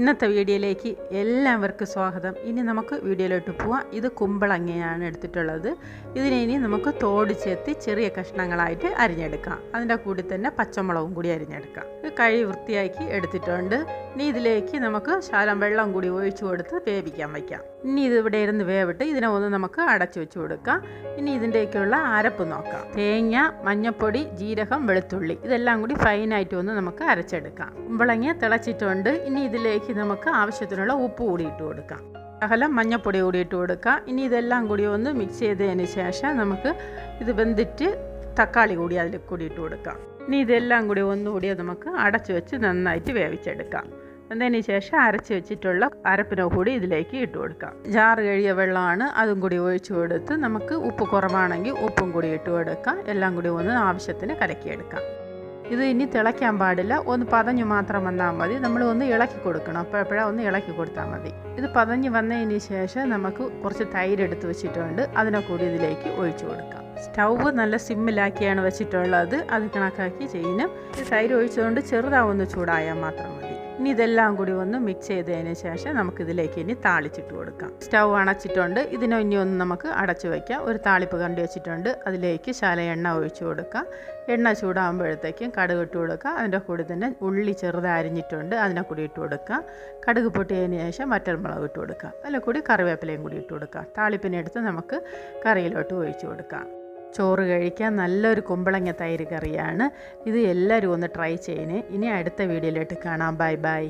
ഇന്നത്തെ വീഡിയോയിലേക്ക് എല്ലാവർക്കും സ്വാഗതം. ഇനി നമുക്ക് വീഡിയോയിലോട്ട് പോവാം. ഇത് കുമ്പളങ്ങയാണ് എടുത്തിട്ടുള്ളത്. ഇതിനെ ഇനി നമുക്ക് തോട് ചേർത്ത് ചെറിയ കഷ്ണങ്ങളായിട്ട് അരിഞ്ഞെടുക്കാം. അതിന്റെ കൂടി തന്നെ പച്ചമുളകും കൂടി അരിഞ്ഞെടുക്കാം. ഇത് കഴി വൃത്തിയാക്കി എടുത്തിട്ടുണ്ട്. ഇനി ഇതിലേക്ക് നമുക്ക് ശാലം വെള്ളം കൂടി ഒഴിച്ചു കൊടുത്ത് വേവിക്കാൻ വയ്ക്കാം. ഇനി ഇത് ഇവിടെ ഇരുന്ന് വേവിട്ട് ഇതിനെ ഒന്ന് നമുക്ക് അടച്ചു വെച്ച് കൊടുക്കാം. ഇനി ഇതിന്റെയൊക്കെയുള്ള അരപ്പ് നോക്കാം. തേങ്ങ മഞ്ഞപ്പൊടി ജീരകം വെളുത്തുള്ളി ഇതെല്ലാം കൂടി ഫൈനായിട്ട് ഒന്ന് നമുക്ക് അരച്ചെടുക്കാം. കുമ്പളങ്ങ തിളച്ചിട്ടുണ്ട്. ഇനി ഇതിലേക്ക് നമുക്ക് ആവശ്യത്തിനുള്ള ഉപ്പ് കൂടി ഇട്ട് കൊടുക്കാം. ശകലം മഞ്ഞപ്പൊടി കൂടി ഇട്ട് കൊടുക്കാം. ഇനി ഇതെല്ലാം കൂടി ഒന്ന് മിക്സ് ചെയ്തതിന് ശേഷം നമുക്ക് ഇത് വെന്തിട്ട് തക്കാളി കൂടി അതിൽ കൂടി ഇട്ട് കൊടുക്കാം. ഇനി ഇതെല്ലാം കൂടി ഒന്നുകൂടി നമുക്ക് അടച്ചു വെച്ച് നന്നായിട്ട് വേവിച്ചെടുക്കാം. എന്നതിന് ശേഷം അരച്ച് വെച്ചിട്ടുള്ള അരപ്പിനോ കൂടി ഇതിലേക്ക് ഇട്ട് കൊടുക്കാം. ജാറ് കഴിയ വെള്ളമാണ് അതും കൂടി ഒഴിച്ചു കൊടുത്ത് നമുക്ക് ഉപ്പ് കുറവാണെങ്കിൽ ഉപ്പും കൂടി ഇട്ട് കൊടുക്കാം. എല്ലാം കൂടി ഒന്ന് ആവശ്യത്തിന് കലക്കിയെടുക്കാം. ഇത് ഇനി തിളയ്ക്കാൻ പാടില്ല. ഒന്ന് പതഞ്ഞ് മാത്രം വന്നാൽ മതി. നമ്മൾ ഒന്ന് ഇളക്കി കൊടുക്കണം. അപ്പോഴപ്പോഴാ ഒന്ന് ഇളക്കി കൊടുത്താൽ മതി. ഇത് പതഞ്ഞ് വന്നതിന് ശേഷം നമുക്ക് കുറച്ച് തൈര് എടുത്ത് വെച്ചിട്ടുണ്ട്. അതിനെ കൂടി ഇതിലേക്ക് ഒഴിച്ചു കൊടുക്കാം. സ്റ്റൗവ് നല്ല സിമ്മിലാക്കിയാണ് വെച്ചിട്ടുള്ളത്. അത് കണക്കാക്കി ചെയ്യണം ഈ തൈര് ഒഴിച്ചുകൊണ്ട് ചെറുതാവൊന്ന് ചൂടായാൽ മാത്രം മതി ഇനി ഇതെല്ലാം കൂടി ഒന്ന് മിക്സ് ചെയ്തതിന് ശേഷം നമുക്കിതിലേക്ക് ഇനി താളിച്ചിട്ട് കൊടുക്കാം. സ്റ്റൗ അണച്ചിട്ടുണ്ട്. ഇതിനെ ഇനി ഒന്ന് നമുക്ക് അടച്ചു വയ്ക്കാം ഒരു താളിപ്പ് കണ്ടു വെച്ചിട്ടുണ്ട്. അതിലേക്ക് ശാല എണ്ണ ഒഴിച്ചു കൊടുക്കാം. എണ്ണ ചൂടാകുമ്പോഴത്തേക്കും കടുക് ഇട്ട് കൊടുക്കുക അതിന്റെ കൂടെ തന്നെ ഉള്ളി ചെറുത് അരിഞ്ഞിട്ടുണ്ട്. അതിനെ കൂടി ഇട്ട് കൊടുക്കുക കടുക് പൊട്ടിയതിന് ശേഷം മറ്റൽമുളക് ഇട്ട് കൊടുക്കുക അതിൽ കൂടി കറിവേപ്പിലയും കൂടി ഇട്ട് കൊടുക്കുക താളിപ്പിനെടുത്ത് നമുക്ക് കറിയിലോട്ട് ഒഴിച്ചു കൊടുക്കാം. ചോറ് കഴിക്കാൻ നല്ലൊരു കുമ്പളങ്ങ തൈര് കറിയാണ്. ഇത് എല്ലാവരും ഒന്ന് ട്രൈ ചെയ്യണേ. ഇനി അടുത്ത വീഡിയോയിലോട്ട് കാണാം. Bye bye